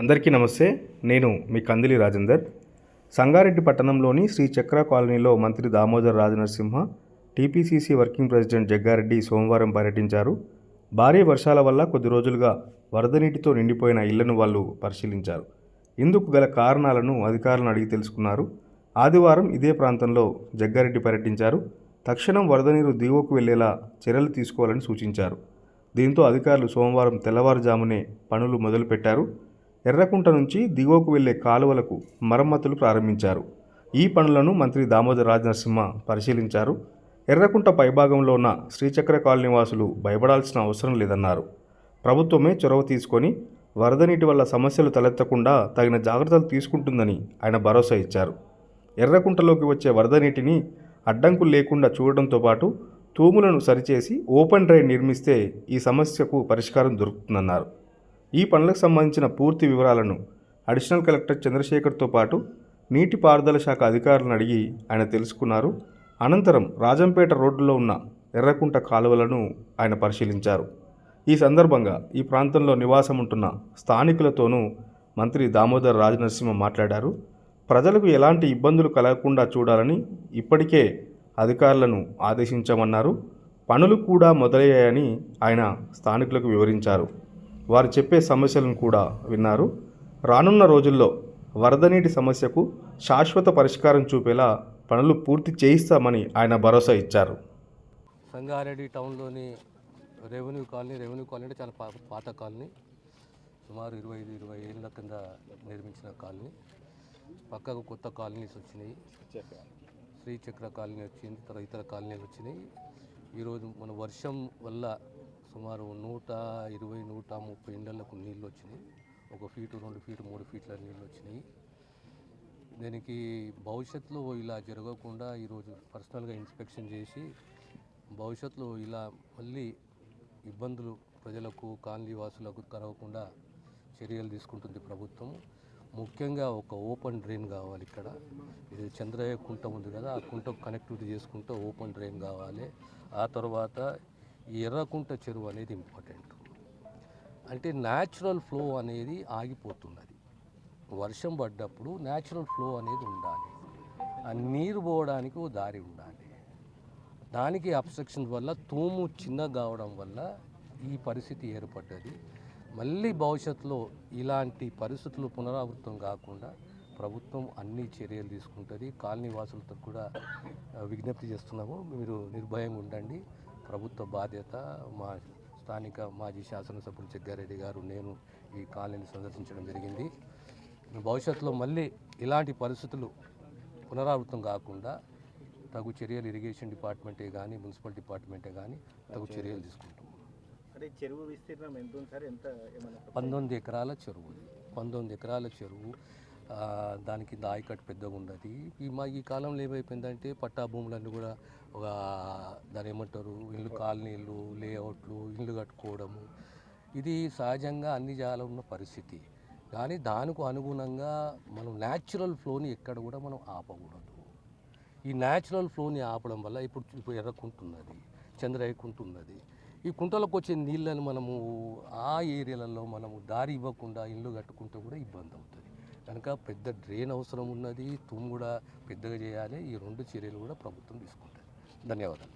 అందరికీ నమస్తే. నేను మీ కందిలి రాజేందర్. సంగారెడ్డి పట్టణంలోని శ్రీ చక్ర కాలనీలో మంత్రి Damodar Rajanarasimha TPCC working president Jagga Reddy సోమవారం పర్యటించారు. భారీ వర్షాల వల్ల కొద్ది రోజులుగా వరద నీటితో నిండిపోయిన ఇళ్ళను వాళ్ళు పరిశీలించారు. ఇందుకు గల కారణాలను అధికారులను అడిగి తెలుసుకున్నారు. ఆదివారం ఇదే ప్రాంతంలో జగ్గారెడ్డి పర్యటించారు. తక్షణం వరద నీరు దిగువకు వెళ్ళేలా చర్యలు తీసుకోవాలని సూచించారు. దీంతో అధికారులు సోమవారం తెల్లవారుజామునే పనులు మొదలుపెట్టారు. ఎర్రకుంట నుంచి దిగువకు వెళ్ళే కాలువలకు మరమ్మతులు ప్రారంభించారు. ఈ పనులను మంత్రి దామోదర్ రాజనరసింహ పరిశీలించారు. ఎర్రకుంట పైభాగంలో ఉన్న శ్రీచక్ర కాలనీ వాసులు భయపడాల్సిన అవసరం లేదన్నారు. ప్రభుత్వమే చొరవ తీసుకొని వరద నీటి వల్ల సమస్యలు తలెత్తకుండా తగిన జాగ్రత్తలు తీసుకుంటుందని ఆయన భరోసా ఇచ్చారు. ఎర్రకుంటలోకి వచ్చే వరద నీటిని అడ్డంకులు లేకుండా చూడడంతో పాటు తూములను సరిచేసి ఓపెన్ డ్రైన్ నిర్మిస్తే ఈ సమస్యకు పరిష్కారం దొరుకుతుందన్నారు. ఈ పనులకు సంబంధించిన పూర్తి వివరాలను అడిషనల్ కలెక్టర్ చంద్రశేఖర్తో పాటు నీటిపారుదల శాఖ అధికారులను అడిగి ఆయన తెలుసుకున్నారు. అనంతరం రాజంపేట రోడ్డులో ఉన్న ఎర్రకుంట కాలువలను ఆయన పరిశీలించారు. ఈ సందర్భంగా ఈ ప్రాంతంలో నివాసం ఉంటున్న స్థానికులతోనూ మంత్రి దామోదర్ రాజనరసింహ మాట్లాడారు. ప్రజలకు ఎలాంటి ఇబ్బందులు కలగకుండా చూడాలని ఇప్పటికే అధికారులను ఆదేశించామన్నారు. పనులు కూడా మొదలయ్యాయని ఆయన స్థానికులకు వివరించారు. వారు చెప్పే సమస్యలను కూడా విన్నారు. రానున్న రోజుల్లో వరద నీటి సమస్యకు శాశ్వత పరిష్కారం చూపేలా పనులు పూర్తి చేయిస్తామని ఆయన భరోసా ఇచ్చారు. సంగారెడ్డి టౌన్లోని రెవెన్యూ కాలనీ రెవెన్యూ కాలనీ అంటే చాలా పా- పాత కాలనీ. సుమారు ఇరవై ఐదు ఇరవై ఏళ్ళ కింద నిర్మించిన కాలనీ. పక్కకు కొత్త కాలనీస్ వచ్చినాయి. శ్రీచక్ర కాలనీ వచ్చింది తర్వాత ఇతర కాలనీలు వచ్చినాయి. ఈరోజు మన వర్షం వల్ల సుమారు నూట ఇరవై నూట ముప్పై ఇండ్లకు నీళ్ళు వచ్చినాయి ఒక ఫీటు రెండు ఫీటు మూడు ఫీట్ల నీళ్ళు వచ్చినాయి దీనికి భవిష్యత్తులో ఇలా జరగకుండా ఈరోజు పర్సనల్గా ఇన్స్పెక్షన్ చేసి భవిష్యత్తులో ఇలా మళ్ళీ ఇబ్బందులు ప్రజలకు కాలనీ వాసులకు కలగకుండా చర్యలు తీసుకుంటుంది ప్రభుత్వం. ముఖ్యంగా ఒక ఓపెన్ డ్రైన్ కావాలి ఇక్కడ. ఇది చంద్రయ్య కుంట ఉంది కదా ఆ కుంటకు కనెక్టివిటీ చేసుకుంటే ఓపెన్ డ్రైన్ కావాలి. ఆ తర్వాత ఈ ఎర్రకుంట చెరువు అనేది ఇంపార్టెంట్. అంటే న్యాచురల్ ఫ్లో అనేది ఆగిపోతున్నది. వర్షం పడ్డప్పుడు న్యాచురల్ ఫ్లో అనేది ఉండాలి. ఆ నీరు పోవడానికి ఓ దారి ఉండాలి. దానికి అబ్స్ట్రక్షన్ వల్ల తూము చిన్నగా కావడం వల్ల ఈ పరిస్థితి ఏర్పడ్డది. మళ్ళీ భవిష్యత్తులో ఇలాంటి పరిస్థితులు పునరావృతం కాకుండా ప్రభుత్వం అన్ని చర్యలు తీసుకుంటుంది. కాలనీ వాసులతో కూడా విజ్ఞప్తి చేస్తున్నాము. మీరు నిర్భయంగా ఉండండి. ప్రభుత్వ బాధ్యత మా స్థానిక మాజీ శాసనసభ్యులు జగ్గారెడ్డి గారు నేను ఈ కాలనీని సందర్శించడం జరిగింది. భవిష్యత్తులో మళ్ళీ ఇలాంటి పరిస్థితులు పునరావృతం కాకుండా తగు చర్యలు ఇరిగేషన్ డిపార్ట్మెంటే కానీ మున్సిపల్ డిపార్ట్మెంటే కానీ తగు చర్యలు తీసుకుంటాం పంతొమ్మిది ఎకరాల చెరువు. పంతొమ్మిది ఎకరాల చెరువు దానికి కింద ఆయకట్టు పెద్దగా ఉన్నది ఈ మా ఈ కాలంలో ఏమైపోయిందంటే పట్టా భూములన్నీ కూడా ఒక దాని ఏమంటారు ఇల్లు కాలనీలు లేఅవుట్లు ఇల్లు కట్టుకోవడము. ఇది సహజంగా అన్ని జాల ఉన్న పరిస్థితి. కానీ దానికి అనుగుణంగా మనం న్యాచురల్ ఫ్లోని ఎక్కడ కూడా మనం ఆపకూడదు. ఈ న్యాచురల్ ఫ్లోని ఆపడం వల్ల ఇప్పుడు ఇప్పుడు ఎర్రకుంటున్నది చంద్రయ్యకుంటున్నది ఈ కుంటలకు వచ్చే నీళ్ళని మనము ఆ ఏరియాలలో మనము దారి ఇవ్వకుండా ఇల్లు కట్టుకుంటే కూడా ఇబ్బంది అవుతుంది. కనుక పెద్ద డ్రైన్ అవసరం ఉన్నది తుమ్ము కూడా పెద్దగా చేయాలి. ఈ రెండు చర్యలు కూడా ప్రభుత్వం తీసుకుంటుంది. ధన్యవాదాలు.